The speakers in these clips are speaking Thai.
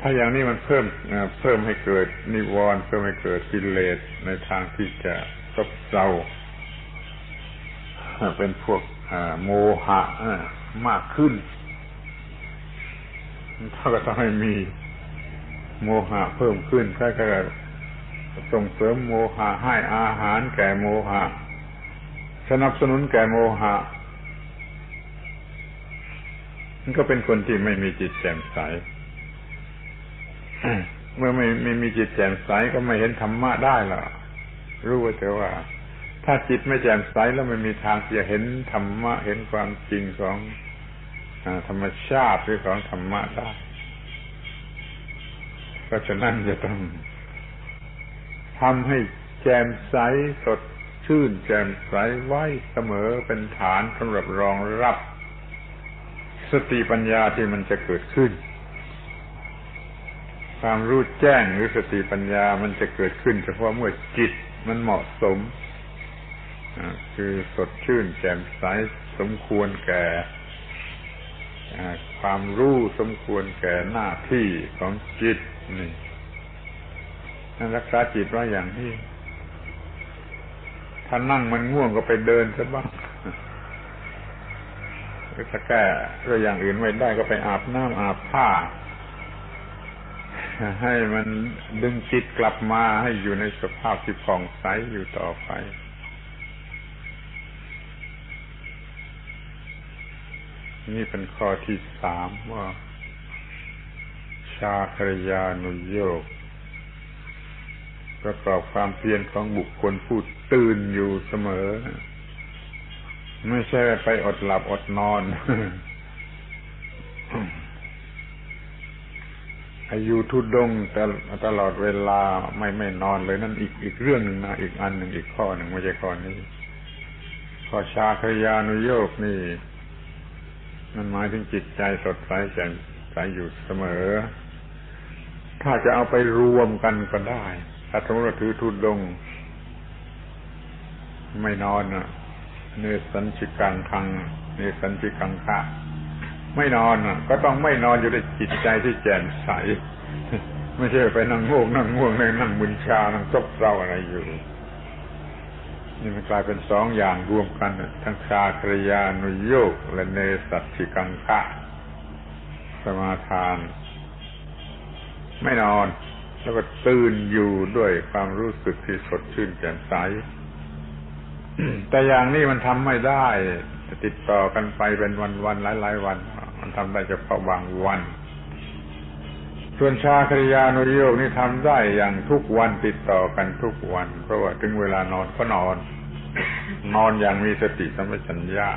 ถ้าอย่างนี้มันเพิ่มเพิ่มให้เกิดนิวรณ์เพิ่มให้เกิดกิเลสในทางที่จะซบเซาเป็นพวกโมหะมากขึ้นถ้าก็ต้องให้มีโมหะเพิ่มขึ้นถ้าก็ส่งเสริมโมหะให้อาหารแก่โมหะ สนับสนุนแก่โมหะมันก็เป็นคนที่ไม่มีจิตแจ่มใส เมื่อไม่ไม่มีจิตแจ่มใสก็ไม่เห็นธรรมะได้หรอกรู้ว่าแต่ว่า ถ้าจิตไม่แจ่มใสแล้วไม่มีทางจะเห็นธรรมะเห็นความจริงของธรรมชาติหรือของธรรมะได้ เพราะฉะนั้นจะต้องทำให้แจ่มใสสดชื่นแจ่มใสไว้เสมอเป็นฐานสำหรับรองรับ สติปัญญาที่มันจะเกิดขึ้น ความรู้แจ้งหรือสติปัญญามันจะเกิดขึ้น เฉพาะเมื่อจิตมันเหมาะสมคือสดชื่นแจ่มใสสมควรแก่ความรู้สมควรแก่หน้าที่ของจิตนี่นั่นรักษาจิตไว้อย่างที่ถ้านั่งมันง่วงก็ไปเดินซะบ้างถ้าแก้เรื่องอย่างอื่นไม่ได้ก็ไปอาบน้ำอาบผ้า ให้มันดึงจิตกลับมาให้อยู่ในสภาพที่ผ่องใสอยู่ต่อไป นี่เป็นข้อที่สามว่า ชาครยานุโยกประกอบความเพียรของบุคคลผู้ตื่นอยู่เสมอ ไม่ใช่ไปอดหลับอดนอน อายุทุดงตตลอดเวลาไม่ไม่นอนเลยนั่นอีกอีกเรื่องหนึ่งนะอีกอันหนึ่งอีกข้อหนึ่งไม่ใช่ข้อนี้ข้อชาคยานุโยกนี่ มันหมายถึงจิตใจสดใสแจ่มใสอยู่เสมอ ถ้าจะเอาไปรวมกันก็ได้ถ้าสมมติถือทุดง ไม่นอนอะเนสันชิกังคังเนสันชิกังคะ ไม่นอนอะก็ต้องไม่นอนอยู่ในจิตใจที่แจ่มใส ไม่ใช่ไปนั่งง่วงนั่งง่วงนั่งมึนชานั่งซบเศร้าอะไรอยู่ นี่มันกลายเป็นสองอย่างรวมกัน ทั้งชาครยานุโยกและเนสัตชิกังคะสมาทาน ไม่นอน แล้วก็ตื่นอยู่ด้วยความรู้สึกที่สดชื่นแจ่มใสแต่อย่างนี้มันทำไม่ได้ติดต่อกันไปเป็นวันๆหลายๆวัน มันทำได้เฉพาะบางวัน ส่วนชาคริยานุโยกนี่ทำได้อย่างทุกวันติดต่อกันทุกวัน เพราะว่าถึงเวลานอนก็นอน นอนอย่างมีสติสัมปชัญญะ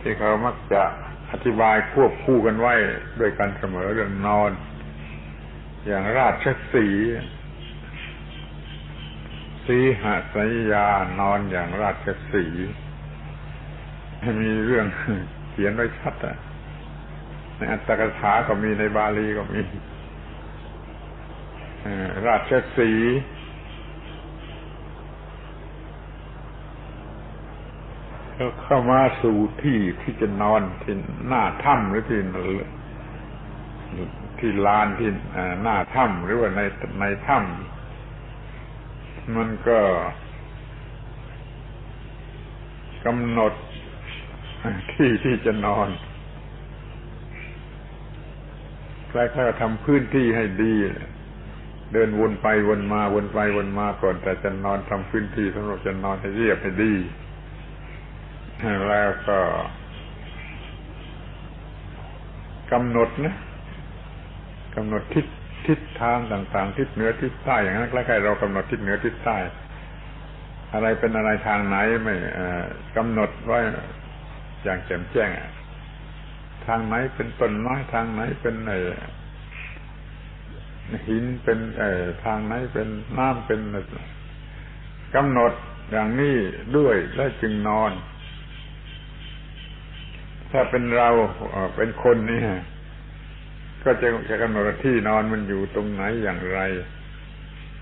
ที่เขามักจะอธิบายควบคู่กันไว้ด้วยกันเสมอเรื่องนอน อย่างราชสีสีหสยานอนอย่างราชสีมีเรื่อง ขียนไว้ชัดอะในอัตถกถาก็มีในบาลีก็มีราชสีก็เข้ามาสู่ที่ที่จะนอนที่หน้าถ้ำหรือที่ที่ลานที่หน้าถ้ำหรือว่าในในถ้ำมันก็กำหนด ที่ที่จะนอนใครๆทำพื้นที่ให้ดี เดินวนไปวนมาวนไปวนมาก่อนแต่จะนอนทำพื้นที่สำหรับจะนอนให้เรียบให้ดี แล้วก็กำหนดนะกำหนดทิศทิศทางต่างๆทิศเหนือทิศใต้อย่างนั้นใกล้ๆเรากำหนดทิศเหนือทิศใต้อะไรเป็นอะไรทางไหนไม่กำหนดไว้ อย่างแจ่มแจ้งทางไหนเป็นต้นไม้ทางไหนเป็นไอหินเป็นไอทางไหนเป็นน้ำเป็นกำหนดอย่างนี้ด้วยแล้วจึงนอน ถ้าเป็นเราเป็นคนนี่ก็จะจะกำหนดที่นอนมันอยู่ตรงไหนอย่างไร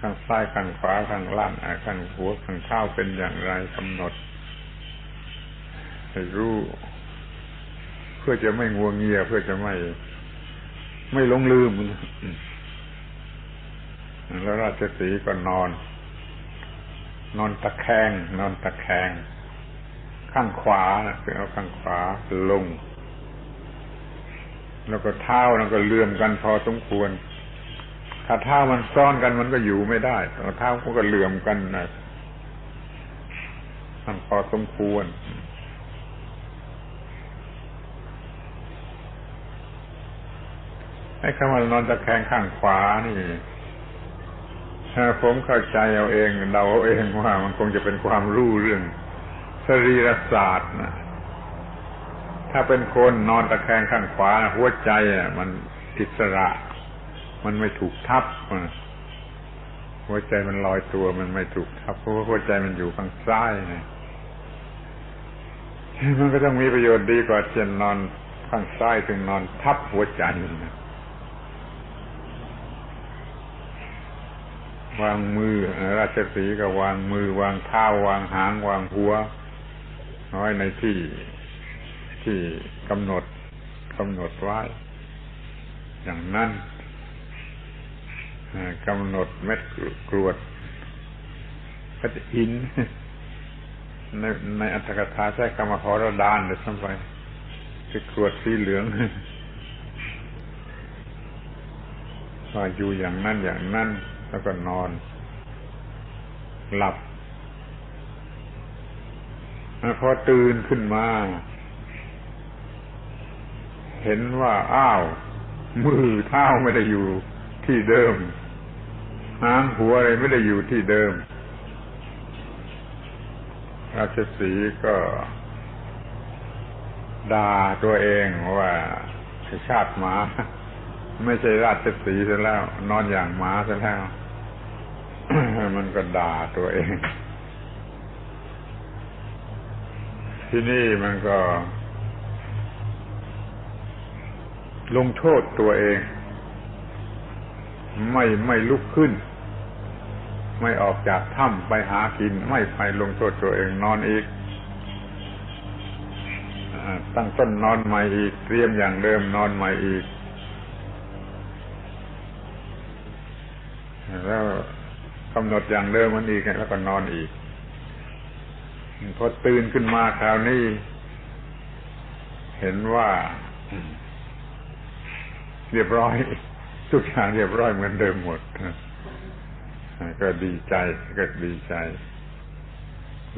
ข้างซ้ายข้างขวาข้างล่างข้างหัวข้างเท้าเป็นอย่างไรกำหนด ให้รู้ เพื่อจะไม่งัวงเงีย เพื่อจะไม่ ไม่หลงลืม แล้วราชสีก็นอน นอนตะแคง นอนตะแคง ข้างขวาคือเอาข้างขวาลง แล้วก็เท้าแล้วก็เลื่อมกันพอสมควร ถ้าเท้ามันซ้อนกันมันก็อยู่ไม่ได้เท้ามันก็เลื่อมกันนะมันพอสมควร ไอ้คำว่านอนตะแคงข้างขวานี่ผมเข้าใจเอาเองเดาเอาเองว่ามันคงจะเป็นความรู้เรื่องสรีรศาสตร์นะถ้าเป็นคนนอนตะแคงข้างขวาหัวใจอะ มันอิสระ มันไม่ถูกทับหัวใจมันลอยตัวมันไม่ถูกทับเพราะว่าหัวใจมันอยู่ข้างซ้ายนะมันก็ต้องมีประโยชน์ดีกว่าเช่นนอนข้างซ้ายถึงนอนทับหัวใจนะ วางมือ ราชสีก็วางมือ วางเท้าวางหางวางหัว น้อยในที่ที่กำหนดกำหนดไว้ อย่างนั้นกำหนดเม็ดกรวดพระหินในในอัตถกถาใช้คำว่าหอระดานเลยซ้ำไปคือกรวดสีเหลืองว่าอยู่อย่างนั้นอย่างนั้น แล้วก็นอน หลับพอตื่นขึ้นมา เห็นว่าอ้าว มือเท้าไม่ได้อยู่ที่เดิมหางหัวอะไรไม่ได้อยู่ที่เดิม ราชสีก็ด่าตัวเองว่าชาติหมา ไม่ใช่ราชสีเสียแล้ว นอนอย่างหมาเสียแล้ว มันก็ด่าตัวเอง ที่นี่มันก็ ลงโทษตัวเอง ไม่ไม่ลุกขึ้น ไม่ออกจากถ้ำไปหากิน ไม่ไปลงโทษตัวเองนอนอีกตั้งต้นนอนใหม่อีก เตรียมอย่างเดิมนอนใหม่อีก แล้ว กำหนดอย่างเดิมมันอีกแล้วก็นอนอีกพอตื่นขึ้นมาคราวนี้ เห็นว่า เรียบร้อย ทุกอย่างเรียบร้อยเหมือนเดิมหมดก็ดีใจก็ดีใจ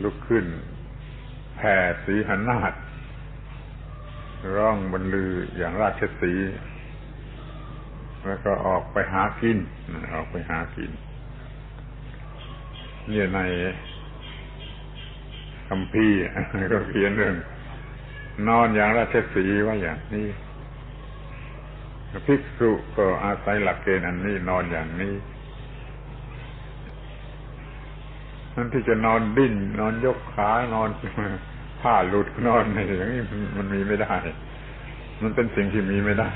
ลุกขึ้นแผ่สีหนาฏร้องบรรลืออย่างราชสี แล้วก็ออกไปหากิน ออกไปหากิน เนี่ยในคำพีก็เขียนเรื่องนอนอย่างราชสีว่าอย่างนี้ภิกษุก็อาศัยหลักเกณฑ์อันนี้นอนอย่างนี้นั่นที่จะนอนดิ้น นอนยกขานอนผ้าหลุดนอนอย่างนี้มันมีไม่ได้ มันเป็นสิ่งที่มีไม่ได้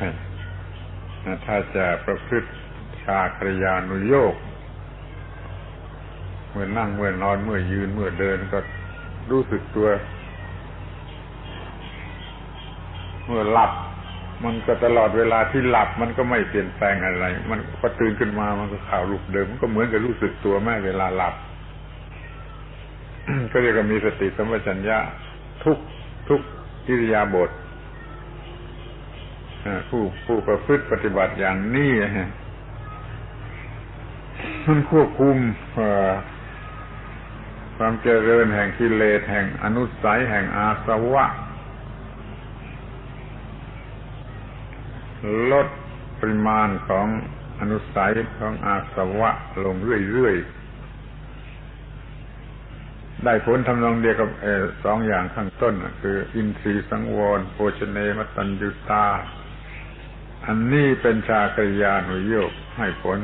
ถ้าจะประพฤติชาคริยานุโยก เมื่อนั่งเมื่อนอนเมื่อยืนเมื่อเดินก็รู้สึกตัว เมื่อหลับ มันก็ตลอดเวลาที่หลับมันก็ไม่เปลี่ยนแปลงอะไร มันพอตื่นขึ้นมามันก็ข่าวรูปเดิมมันก็เหมือนกับรู้สึกตัวแม่เวลาหลับ ก็เรียกว่ามีสติสัมปชัญญะทุกทุกกิริยาบทผู้ผู้ประพฤติปฏิบัติอย่างนี้มันควบคุม ความเจริญแห่งกิเลสแห่งอนุสัยแห่งอาสวะ ลดปริมาณของอนุสัยของอาสวะลงเรื่อยๆ ได้ผลทำนองเดียวกับสองอย่างข้างต้น คือ อินทรีสังวรโภชเนมตัญญุตา อันนี้เป็นชากริยานุโยกให้ผล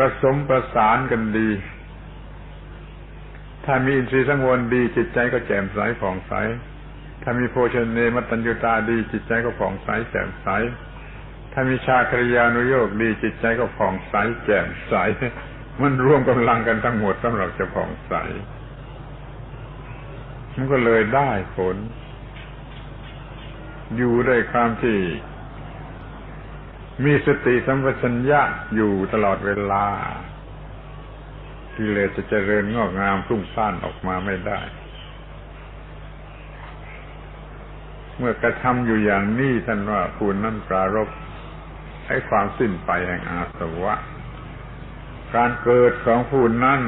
ผสมประสานกันดี ถ้ามีอินทรีย์สังวรดี จิตใจก็แจ่มใสผ่องใส ถ้ามีโภชเนมัตัญญูตาดี จิตใจก็ผ่องใสแจ่มใส ถ้ามีชาคริยานุโยกดี จิตใจก็ผ่องใสแจ่มใส มันรวมกำลังกันทั้งหมดสำหรับจะผ่องใส มันก็เลยได้ผล อยู่ด้วยความที่ มีสติสัมปชัญญะอยู่ตลอดเวลากิเลสจะเจริญงอกงามพุ่งซ่านออกมาไม่ได้ เมื่อกระทำอยู่อย่างนี้ท่านว่าผู้นั้นปรารบให้ความสิ้นไปแห่งอาสวะ การเกิดของผู้นั้น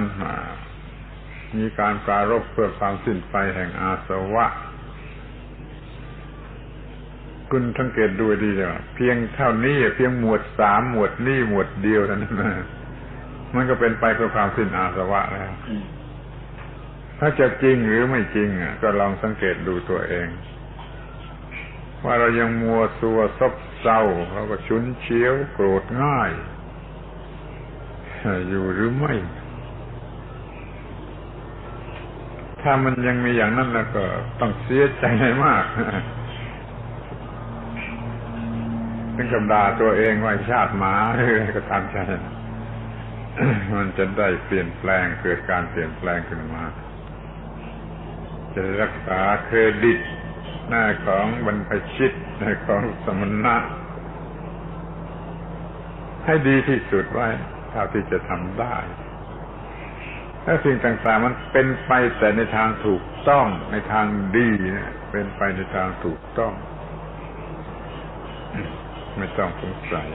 มีการปรารบเพื่อความสิ้นไปแห่งอาสวะ คุณสังเกตดูดีเลยว่าเพียงเท่านี้เพียงหมวดสามหมวดนี้หมวดเดียวเท่านั้นนะมันก็เป็นไปเพื่อความสิ้นอาสวะแล้ว ถ้าจะจริงหรือไม่จริงอะ ก็ลองสังเกตดูตัวเอง ว่าเรายังมัวตัวซบเศร้าเราก็ชุนเชียวโกรธง่าย อยู่หรือไม่ ถ้ามันยังมีอย่างนั้นแล้วก็ต้องเสียใจมาก ถึงกับด่าตัวเองว่าชาติหมาอะไรก็ตามใจมันจะได้เปลี่ยนแปลงเกิดการเปลี่ยนแปลงขึ้นมา จะรักษาเครดิตหน้าของบรรพชิตหน้าของสมณะ ให้ดีที่สุดไว้เท่าที่จะทำได้ถ้าสิ่งต่างๆมันเป็นไปแต่ในทางถูกต้องในทางดีเนี่ยเป็นไปในทางถูกต้อง ไม่ต้องสงสัย